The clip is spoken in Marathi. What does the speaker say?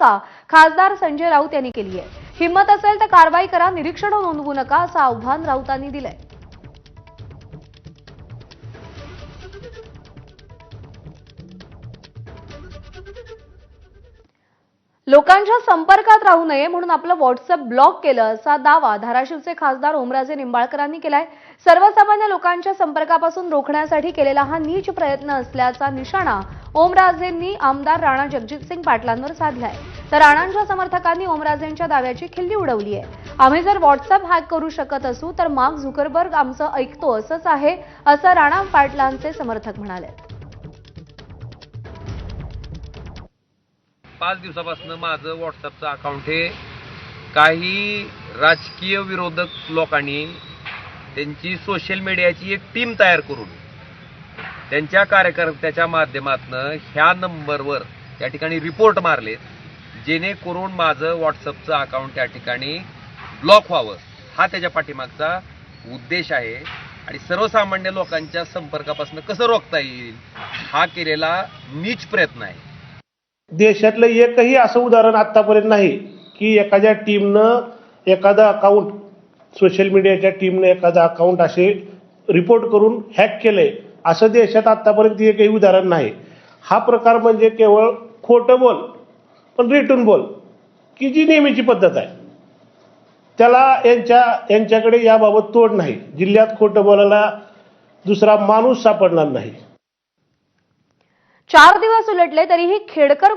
टीका खासदार संजय राऊत यांनी केली आहे. हिंमत असेल तर कारवाई करा निरीक्षण नोंदवू नका असं आव्हान राऊतांनी दिलंय. लोकांच्या संपर्कात राहू नये म्हणून आपलं व्हॉट्सअप ब्लॉक केलं असा दावा धाराशिवचे खासदार ओमराजे निंबाळकरांनी केलाय. सर्वसामान्य लोकांच्या संपर्कापासून रोखण्यासाठी केलेला हा नीच प्रयत्न असल्याचा निशाणा ओमराजेंनी आमदार राणा जगजितसिंग पाटलांवर साधलाय. तर राणांच्या समर्थकांनी ओमराजेंच्या दाव्याची खिल्ली उडवली आहे. आम्ही जर व्हॉट्सअप हॅक करू शकत असू तर मार्क झुकरबर्ग आमचं ऐकतो असंच आहे असं राणा पाटलांचे समर्थक म्हणाले. पाच दिवसापासून माझं व्हॉट्सअपचं अकाउंट हे काही राजकीय विरोधक लोकांनी त्यांची सोशल मीडियाची एक टीम तयार करून त्यांच्या कार्यकर्त्याच्या माध्यमातून ह्या नंबरवर त्या ठिकाणी रिपोर्ट मारलेत जेणेकरून माझं व्हॉट्सअपचं अकाउंट त्या ठिकाणी ब्लॉक व्हावं. हा त्याच्या पाठीमागचा उद्देश आहे. आणि सर्वसामान्य लोकांच्या संपर्कापासून कसं रोखता येईल हा केलेला नीच प्रयत्न आहे. देशातलं एकही असं उदाहरण आतापर्यंत नाही की एखाद्या टीमनं एखादं अकाउंट सोशल मीडियाच्या टीमनं एखादं अकाउंट असे रिपोर्ट करून हॅक केलंय. असं देशात आतापर्यंत काही उदाहरण नाही. हा प्रकार म्हणजे केवळ खोटं बोल पण रिटून बोल की जी नेहमीची पद्धत आहे. त्याला यांच्या यांच्याकडे याबाबत तोड नाही. जिल्ह्यात खोटं बोलायला दुसरा माणूस सापडणार नाही. चार दिवस उलटले तरीही खेडकर